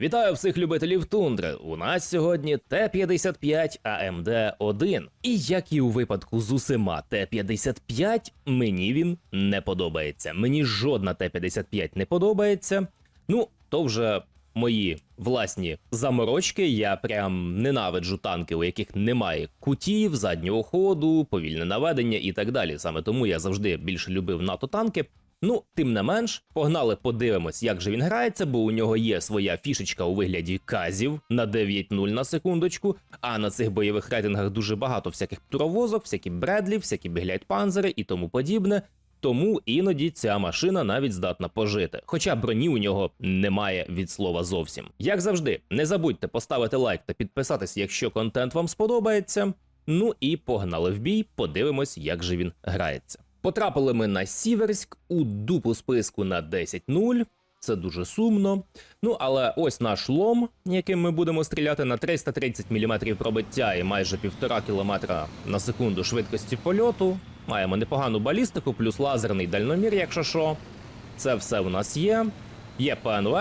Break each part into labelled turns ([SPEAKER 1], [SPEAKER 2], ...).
[SPEAKER 1] Вітаю всіх любителів тундри. У нас сьогодні Т-55 АМД-1. І як і у випадку з усіма Т-55, мені він не подобається. Мені жодна Т-55 не подобається. Ну, то вже мої власні заморочки. Я прям ненавиджу танки, у яких немає кутів, заднього ходу, повільне наведення і так далі. Саме тому я завжди більше любив НАТО танки. Ну, тим не менш, погнали, подивимось, як же він грається, бо у нього є своя фішечка у вигляді казів на 9-0 на секундочку. А на цих бойових рейтингах дуже багато всяких туровозок, всякі бредлі, всякі біглять панзери і тому подібне. Тому іноді ця машина навіть здатна пожити. Хоча броні у нього немає від слова зовсім. Як завжди, не забудьте поставити лайк та підписатись, якщо контент вам сподобається. Ну і погнали в бій, подивимось, як же він грається. Потрапили ми на Сіверськ у дупу списку на 10-0. Це дуже сумно. Ну, але ось наш лом, яким ми будемо стріляти на 330 мм пробиття і майже 1,5 км на секунду швидкості польоту. Маємо непогану балістику, плюс лазерний дальномір, якщо що. Це все у нас є. Є ПНВ,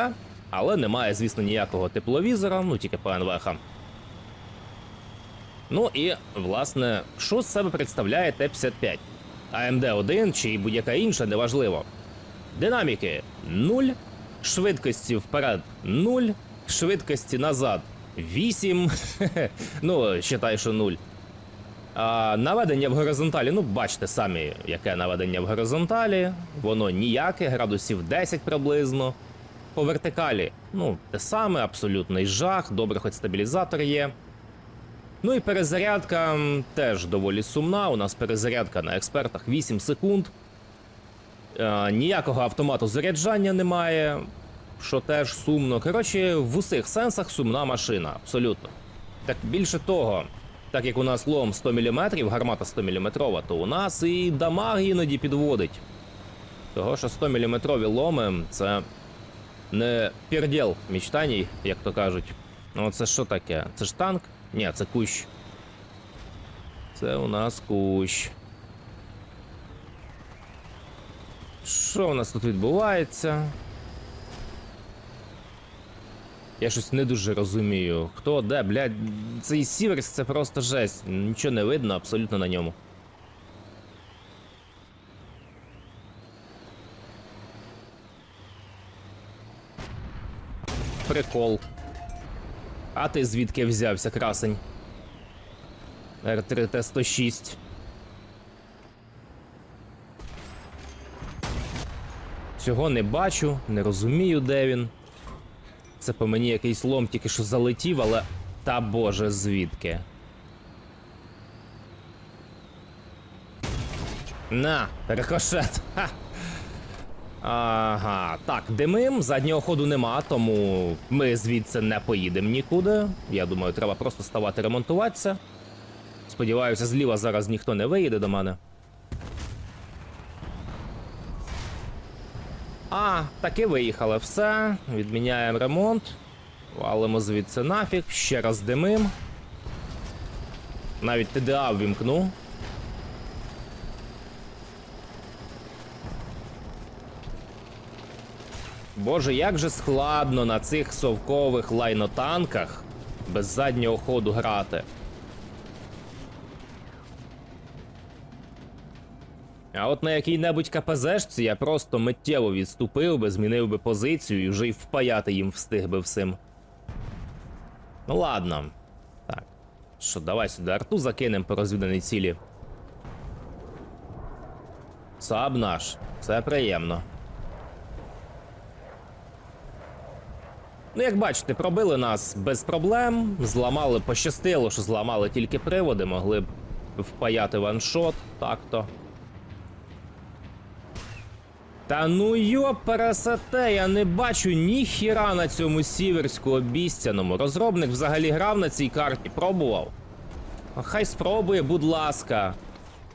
[SPEAKER 1] але немає, звісно, ніякого тепловізора, ну тільки ПНВ-ха. Ну і, власне, що з себе представляє Т-55? АМД-1 чи будь-яка інша, неважливо. Динаміки 0, швидкості вперед 0, швидкості назад 8. ну, считай, що 0. А наведення в горизонталі, ну, бачите самі, яке наведення в горизонталі. Воно ніяке, градусів 10 приблизно. По вертикалі, ну, те саме, абсолютний жах, добре, хоч стабілізатор є. Ну і перезарядка теж доволі сумна. У нас перезарядка на експертах 8 секунд. Е, ніякого автомату заряджання немає, що теж сумно. Коротше, в усіх сенсах сумна машина, абсолютно. Так більше того, так як у нас лом 100 мм, гармата 100 мм, то у нас і дамаг іноді підводить. Того, що 100 мм ломи це не перділ мечтаній, як то кажуть. Ну, це що таке? Це ж танк? Ні, це кущ. Це у нас кущ. Що у нас тут відбувається? Я щось не дуже розумію. Хто, де, блядь, цей Сіверс це просто жесть. Нічого не видно абсолютно на ньому. Прикол. А ти звідки взявся, красень? Р3Т-106. Цього не бачу, не розумію, де він. Це по мені якийсь лом тільки що залетів, але. Та боже, звідки? На, рикошет. Ха. Ага, так, димим, заднього ходу нема, тому ми звідси не поїдемо нікуди. Я думаю, треба просто ставати ремонтуватися. Сподіваюся, зліва зараз ніхто не виїде до мене. А, таки виїхали все. Відміняємо ремонт. Валимо звідси нафіг, ще раз димим. Навіть ТДА ввімкну. Боже, як же складно на цих совкових лайнотанках без заднього ходу грати. А от на якій-небудь КПЗшці я просто миттєво відступив би, змінив би позицію і вже й впаяти їм встиг би всім. Ну ладно. Так. Що, давай сюди арту закинем по розвіданій цілі. Саб наш. Це приємно. Ну, як бачите, пробили нас без проблем, зламали, пощастило, що зламали тільки приводи, могли б впаяти ваншот, так-то. Та ну пересете, я не бачу ні хіра на цьому сіверську обіцяному. Розробник взагалі грав на цій карті, пробував. А Хай спробує, будь ласка.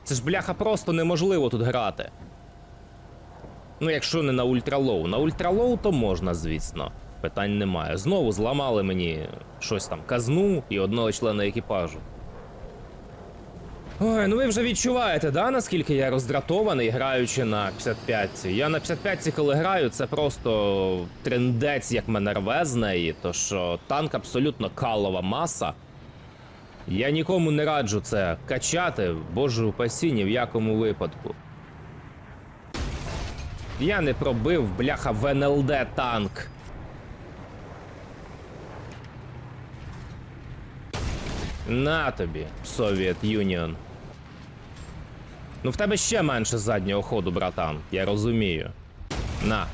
[SPEAKER 1] Це ж бляха просто неможливо тут грати. Ну, якщо не на ультралоу. На ультралоу то можна, звісно. Питань немає. Знову зламали мені щось там казну і одного члена екіпажу. Ой, ну ви вже відчуваєте, да, наскільки я роздратований, граючи на 55-ці. Я на 55-ці, коли граю, це просто трендець, як мене рве з неї, то що танк абсолютно калова маса. Я нікому не раджу це качати, боже упасі, ні в якому випадку. Я не пробив, бляха, в НЛД танк. На тобі, Совєт Юніон. Ну, в тебе ще менше заднього ходу, братан, я розумію. На.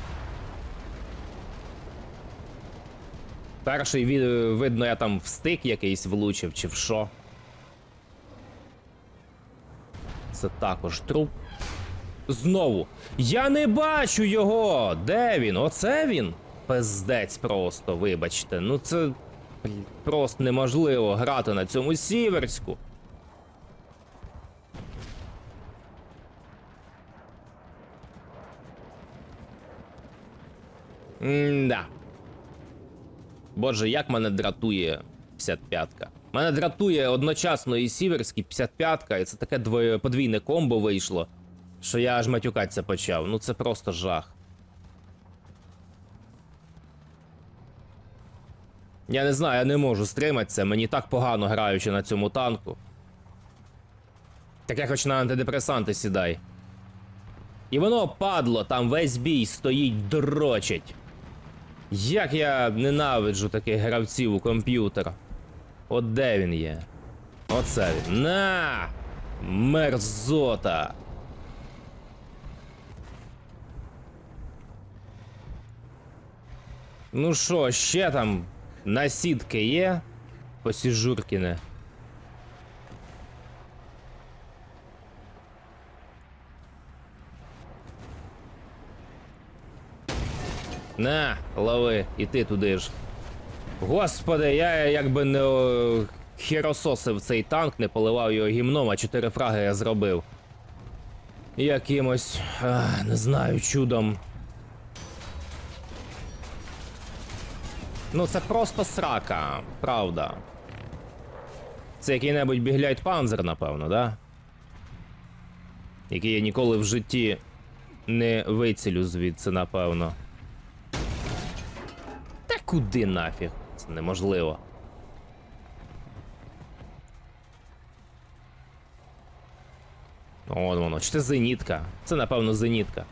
[SPEAKER 1] Перший видно, я там в стик якийсь влучив, чи в що. Це також труп. Знову. Я не бачу його! Де він? Оце він? Пиздець просто, вибачте. Ну це просто неможливо грати на цьому сіверську. М-да. Боже, як мене дратує 55-ка. Мене дратує одночасно і сіверський 55-ка, і це таке подвійне комбо вийшло, що я аж матюкатися почав. Ну це просто жах. Я не знаю, я не можу стриматися, мені так погано граючи на цьому танку. Так я хоч на антидепресанти сідай. І воно падло, там весь бій стоїть дрочить. Як я ненавиджу таких гравців у комп'ютер. От де він є? Оце він. На! Мерзота! Ну що, ще там насідки є? Посіжуркіне. На, лови, і ти туди ж. Господи, я якби не о, хірососив цей танк, не поливав його гімном, а чотири фраги я зробив. Якимось, а, не знаю, чудом. Ну, це просто срака, правда. Це який-небудь бігляйт панзер, напевно, да? Який я ніколи в житті не вицілю звідси, напевно. Та куди нафіг? Це неможливо. От воно. Чи це зенітка? Це, напевно, зенітка.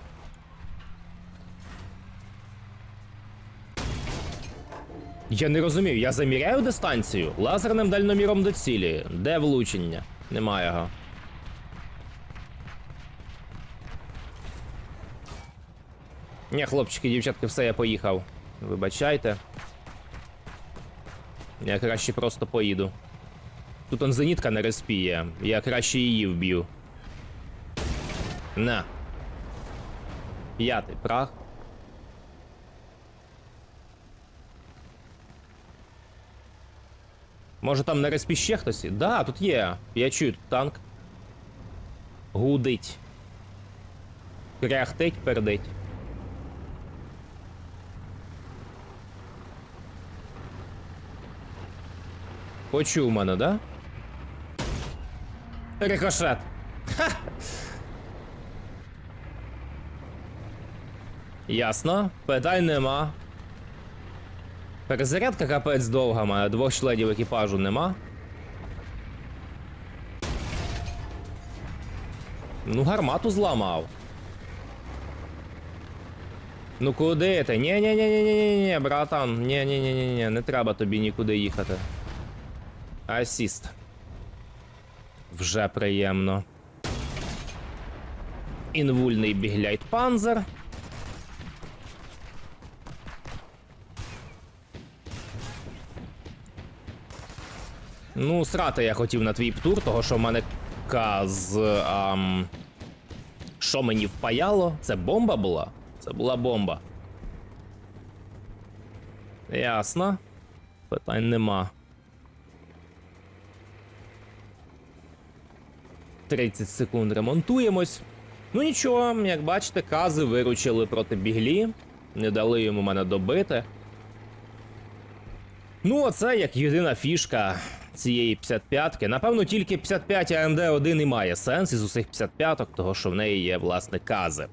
[SPEAKER 1] Я не розумію, я заміряю дистанцію лазерним дальноміром до цілі. Де влучення? Немає його. Ні, хлопчики, дівчатки, все, я поїхав. Вибачайте. Я краще просто поїду. Тут он зенітка не розпіє. Я краще її вб'ю. На. П'ятий прах. Може там на респі ще хтось? Да, тут є. Я чую тут танк. Гудить. Кряхтить, пердить. Почув мене, да? Рикошет. Ха! Ясно, питань нема. Перезарядка капець довга має, двох членів екіпажу нема. Ну, гармату зламав. Ну куди ти? ні ні ні ні ні ні братан. ні ні ні ні ні не треба тобі нікуди їхати. Асіст. Вже приємно. Інвульний бігляйт панзер. Ну, срати я хотів на твій птур, того що в мене каз. Ам... Що мені впаяло? Це бомба була? Це була бомба. Ясно. Питань нема. 30 секунд ремонтуємось. Ну нічого, як бачите, кази виручили проти біглі. Не дали йому мене добити. Ну, оце як єдина фішка цієї 55-ки. Напевно, тільки 55 AMD 1 і має сенс із усіх 55-ок, того що в неї є, власне, кази.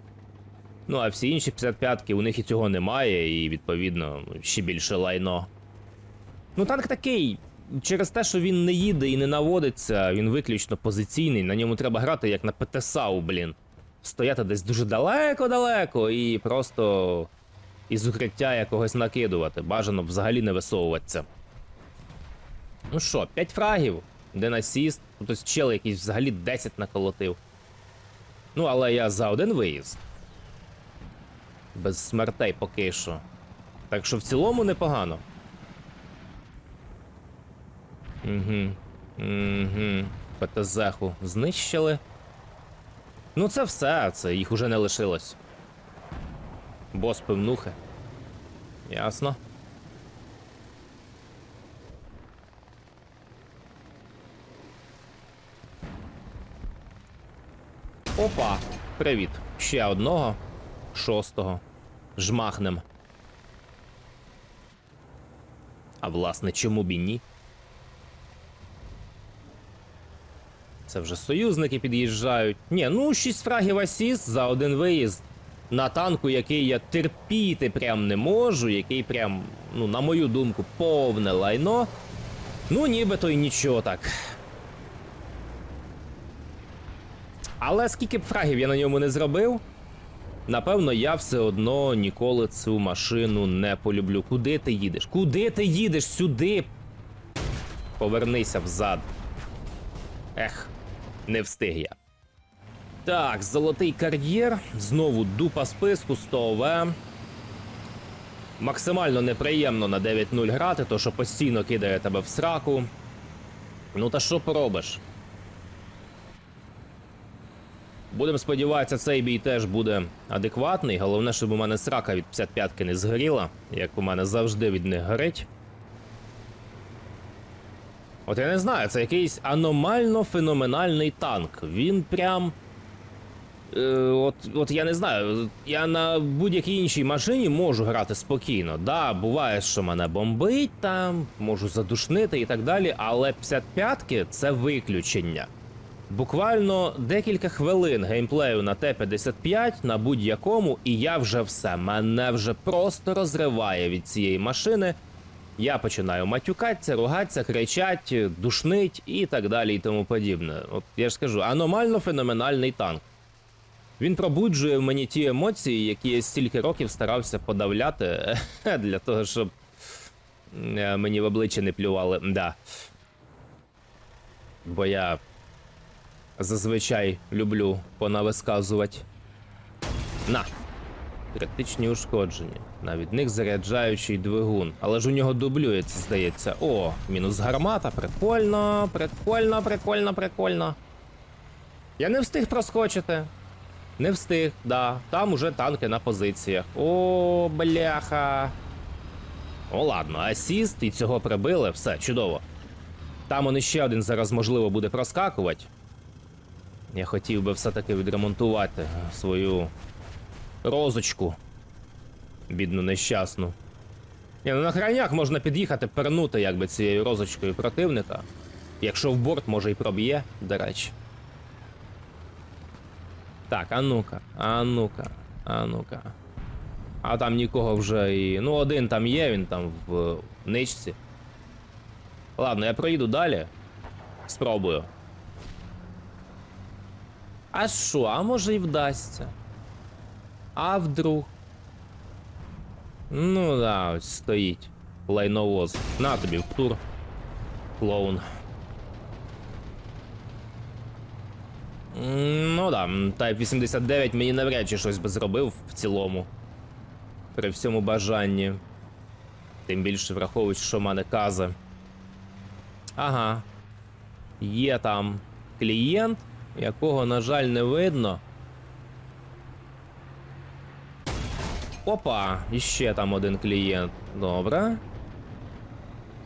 [SPEAKER 1] Ну, а всі інші 55-ки у них і цього немає, і відповідно ще більше лайно. Ну, танк такий. Через те, що він не їде і не наводиться, він виключно позиційний. На ньому треба грати як на ПТСАУ, блін. Стояти десь дуже далеко-далеко і просто із укриття якогось накидувати. Бажано взагалі не висовуватися. Ну що, 5 фрагів, один асіст. Тут ось чел якийсь взагалі 10 наколотив. Ну, але я за один виїзд. Без смертей поки що. Так що в цілому непогано. Угу. Угу. ПТЗ-ху знищили. Ну, це все, це їх уже не лишилось. Бос пивнухи. Ясно. Опа, привіт. Ще одного. Шостого. Жмахнем. А власне, чому б і ні? Це вже союзники під'їжджають. Ні, ну 6 фрагів асіст за один виїзд. На танку, який я терпіти прям не можу, який прям, ну, на мою думку, повне лайно. Ну, нібито й нічого так. Але скільки б фрагів я на ньому не зробив, напевно, я все одно ніколи цю машину не полюблю. Куди ти їдеш? Куди ти їдеш? Сюди. Повернися взад. Ех, не встиг я. Так, золотий кар'єр. Знову дупа списку 100 ОВ. Максимально неприємно на 9-0 грати, то що постійно кидає тебе в сраку. Ну та що поробиш? Будемо сподіватися, цей бій теж буде адекватний. Головне, щоб у мене срака від 55-ки не згоріла, як у мене завжди від них горить. От я не знаю, це якийсь аномально феноменальний танк. Він прям. Е, от, от я не знаю, я на будь-якій іншій машині можу грати спокійно. Да, буває, що мене бомбить там, можу задушнити і так далі, але 55-ки це виключення. Буквально декілька хвилин геймплею на Т-55 на будь-якому, і я вже все. Мене вже просто розриває від цієї машини. Я починаю матюкатися, ругатися, кричать, душнить і так далі, і тому подібне. От я ж скажу, аномально феноменальний танк. Він пробуджує в мені ті емоції, які я стільки років старався подавляти для того, щоб е, мені в обличчя не плювали. Да. Бо я зазвичай люблю понависказувати. На. Критичні ушкодження. Навіть них заряджаючий двигун. Але ж у нього дублюється, здається. О, мінус гармата. Прикольно, прикольно, прикольно, прикольно. Я не встиг проскочити. Не встиг, да. Там уже танки на позиціях. О, бляха. О, ладно, асіст і цього прибили, все, чудово. Там он іще один зараз, можливо, буде проскакувати. Я хотів би все-таки відремонтувати свою розочку. Бідну нещасну. Ні, ну на крайняк можна під'їхати, пернути якби цією розочкою противника. Якщо в борт, може і проб'є, до речі. Так, а ну-ка, а ну-ка, а ну-ка. А там нікого вже і. Ну, один там є, він там в ничці. Ладно, я проїду далі. Спробую. А що, а може і вдасться? А вдруг? Ну да, ось стоїть. Лайновоз. На тобі в тур. Клоун. Ну да, Type 89 мені навряд чи щось би зробив в цілому. При всьому бажанні. Тим більше враховуючи, що мене каза. Ага. Є там клієнт, якого, на жаль, не видно. Опа, іще там один клієнт. Добре.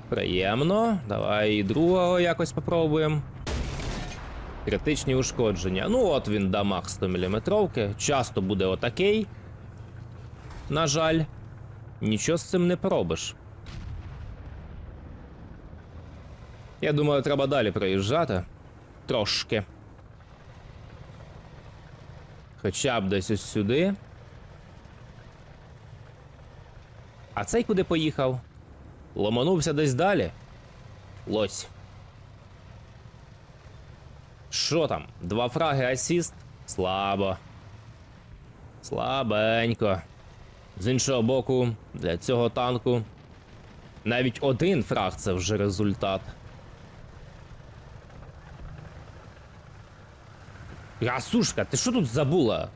[SPEAKER 1] Приємно. Давай і другого якось попробуємо. Критичні ушкодження. Ну, от він дамаг 100 мм. Часто буде отакий. На жаль, нічого з цим не поробиш. Я думаю, треба далі проїжджати. Трошки. Хоча б десь ось сюди. А цей куди поїхав? Ломанувся десь далі. Лось. Що там? Два фраги асіст? Слабо. Слабенько. З іншого боку, для цього танку навіть один фраг це вже результат. Гасушка, ти що тут забула?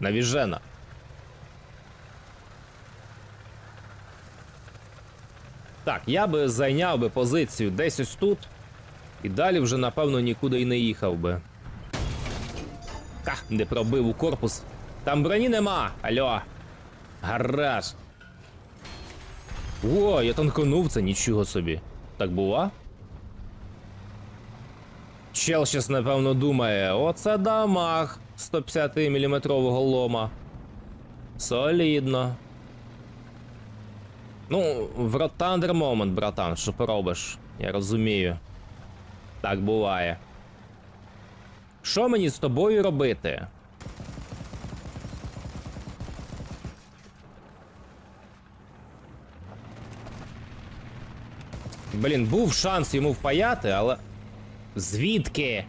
[SPEAKER 1] Навіжена. Так, я би зайняв би позицію десь ось тут. І далі вже, напевно, нікуди й не їхав би. Ха, не пробив у корпус. Там броні нема. Алло. Гараж. О, я танканув це, нічого собі. Так бува? Чел щас, напевно, думає, оце дамаг 150 мм лома. Солідно. Ну, в ротандер момент, братан, що поробиш? Я розумію. Так буває. Що мені з тобою робити? Блін, був шанс йому впаяти, але. Звідки?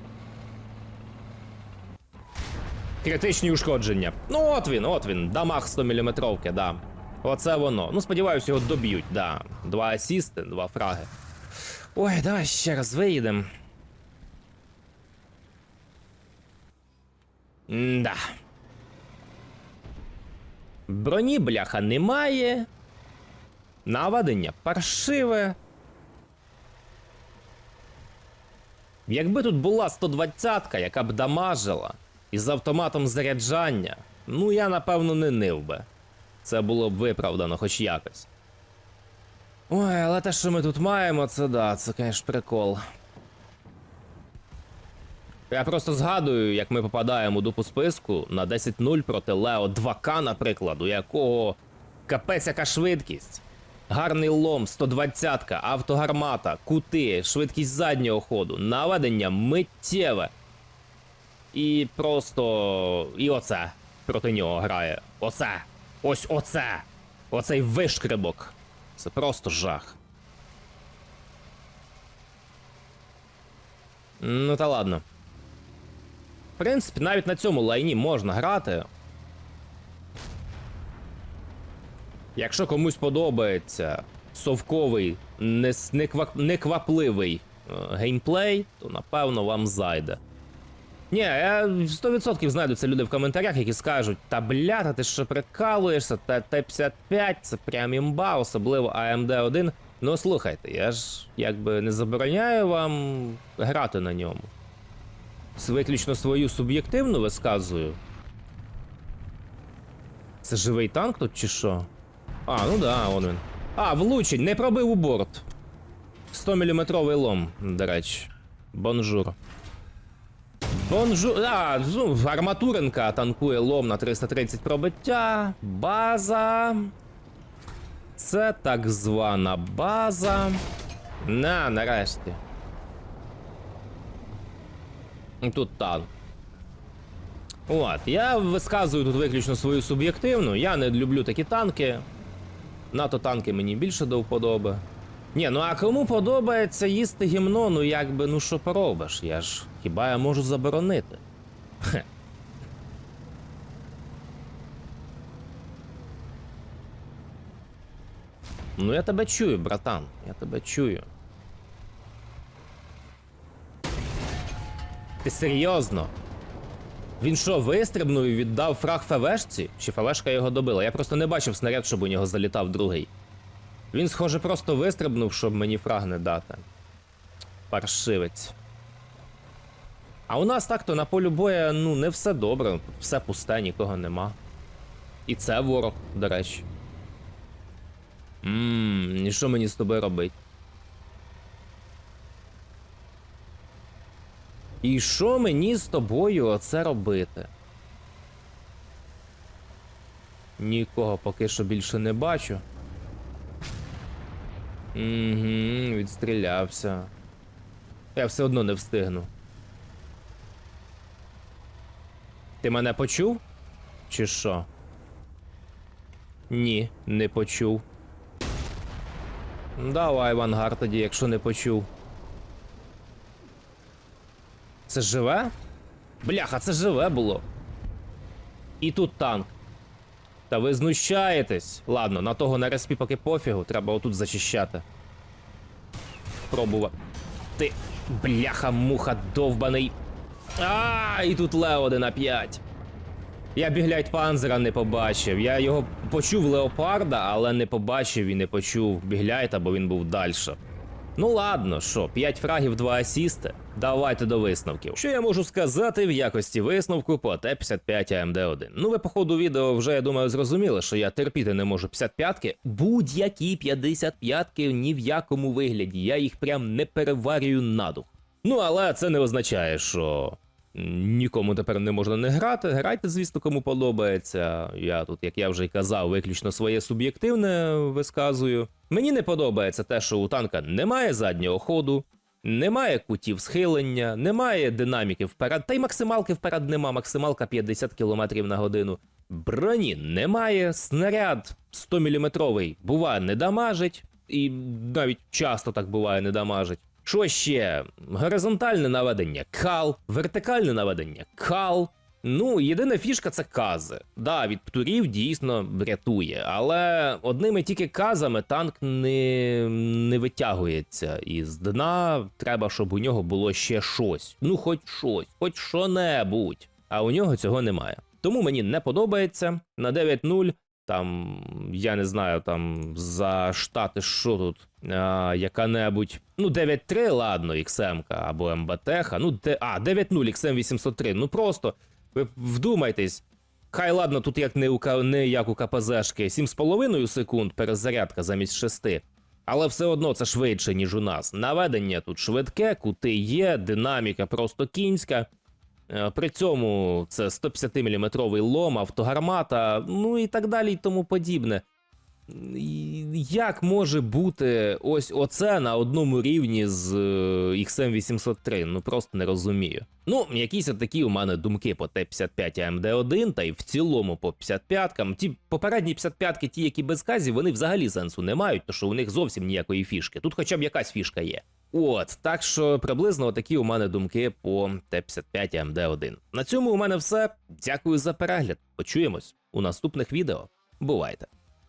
[SPEAKER 1] Критичні ушкодження. Ну, от він, от він. Дамаг 100 мм, да. Оце воно. Ну, сподіваюсь, його доб'ють, да. Два асісти, два фраги. Ой, давай ще раз виїдем. Да. Броні, бляха, немає. Наведення паршиве. Якби тут була 120-ка, яка б дамажила, із автоматом заряджання, ну я напевно не нив би. Це було б виправдано хоч якось. Ой, але те, що ми тут маємо, це да, це, звісно, прикол. Я просто згадую, як ми попадаємо дупу списку на 10-0 проти Лео 2К, наприклад, у якого капець яка швидкість. Гарний лом, 120-ка, автогармата, кути, швидкість заднього ходу, наведення миттєве. І просто. І оце проти нього грає. Оце. Ось оце. Оцей вишкрибок. Це просто жах. Ну та ладно. В принципі, навіть на цьому лайні можна грати. Якщо комусь подобається совковий, неквапливий е, геймплей, то напевно вам зайде. Ні, я 100% знайдуться люди в коментарях, які скажуть: та бля, та ти що прикалуєшся, та Т-55 це прям імба, особливо AMD 1. Ну слухайте, я ж якби не забороняю вам грати на ньому. Виключно свою суб'єктивну висказую. Це живий танк тут чи що? А, ну да, он він. А, влучень, не пробив у борт. 100 мм лом, до речі. Бонжур. Бонжур. А, ну, арматуринка танкує лом на 330 пробиття. База. Це так звана база. На, нарешті. Тут танк. От, я висказую тут виключно свою суб'єктивну. Я не люблю такі танки. НАТО танки мені більше до вподоби. Ні, ну а кому подобається їсти гімно, ну якби, ну що поробиш? Я ж хіба я можу заборонити? Хе. Ну я тебе чую, братан. Я тебе чую. Ти серйозно? Він що, вистрибнув і віддав фраг ФВшці? Чи ФВшка його добила? Я просто не бачив снаряд, щоб у нього залітав другий. Він, схоже, просто вистрибнув, щоб мені фраг не дати. Паршивець. А у нас так-то на полю боя, ну, не все добре, все пусте, нікого нема. І це ворог, до речі. Ммм, і що мені з тобою робить? І що мені з тобою оце робити? Нікого поки що більше не бачу. Угу, відстрілявся. Я все одно не встигну. Ти мене почув? Чи що? Ні, не почув. Давай, Вангар, тоді, якщо не почув. Це живе? Бляха, це живе було. І тут танк. Та ви знущаєтесь. Ладно, на того на респі поки пофігу, треба отут зачищати. Пробувати. Ти. Бляха, муха, довбаний. А, і тут Лео на 5. Я біглять панзера не побачив. Я його почув леопарда, але не побачив і не почув бігляйта, бо він був далі. Ну ладно, що, 5 фрагів, 2 асісти. Давайте до висновків. Що я можу сказати в якості висновку по Т-55 АМД-1? Ну, ви по ходу відео вже, я думаю, зрозуміли, що я терпіти не можу 55-ки. Будь-які 55-ки ні в якому вигляді. Я їх прям не переварюю на дух. Ну, але це не означає, що нікому тепер не можна не грати. Грайте, звісно, кому подобається. Я тут, як я вже й казав, виключно своє суб'єктивне висказую. Мені не подобається те, що у танка немає заднього ходу, немає кутів схилення, немає динаміки вперед, та й максималки вперед нема, максималка 50 км на годину. Броні немає, снаряд 100-мм буває не дамажить, і навіть часто так буває не дамажить. Що ще? Горизонтальне наведення кал, вертикальне наведення кал. Ну, єдина фішка це кази. Да, від птурів дійсно рятує, але одними тільки казами танк не, не витягується із дна. Треба, щоб у нього було ще щось. Ну, хоч щось, хоч що-небудь. А у нього цього немає. Тому мені не подобається. На 9-0 там, я не знаю, там за штати, що тут, а, яка-небудь. Ну, 9-3, ладно, XM або МБТХ. Ну, де, а, 9-0, XM 803. Ну просто ви вдумайтесь. Хай ладно, тут як не у не як у КПЗшки, 7,5 секунд перезарядка замість 6. Але все одно це швидше, ніж у нас. Наведення тут швидке, кути є, динаміка просто кінська. Е, При цьому це 150-мм лом, автогармата, ну і так далі, і тому подібне. Як може бути ось оце на одному рівні з е, XM803? Ну просто не розумію. Ну, якісь такі у мене думки по Т-55 AMD1, та й в цілому по 55-кам. Ті попередні 55-ки, ті, які без казів, вони взагалі сенсу не мають, тому що у них зовсім ніякої фішки. Тут хоча б якась фішка є. От, так що приблизно такі у мене думки по Т-55 AMD1. На цьому у мене все. Дякую за перегляд. Почуємось у наступних відео. Бувайте!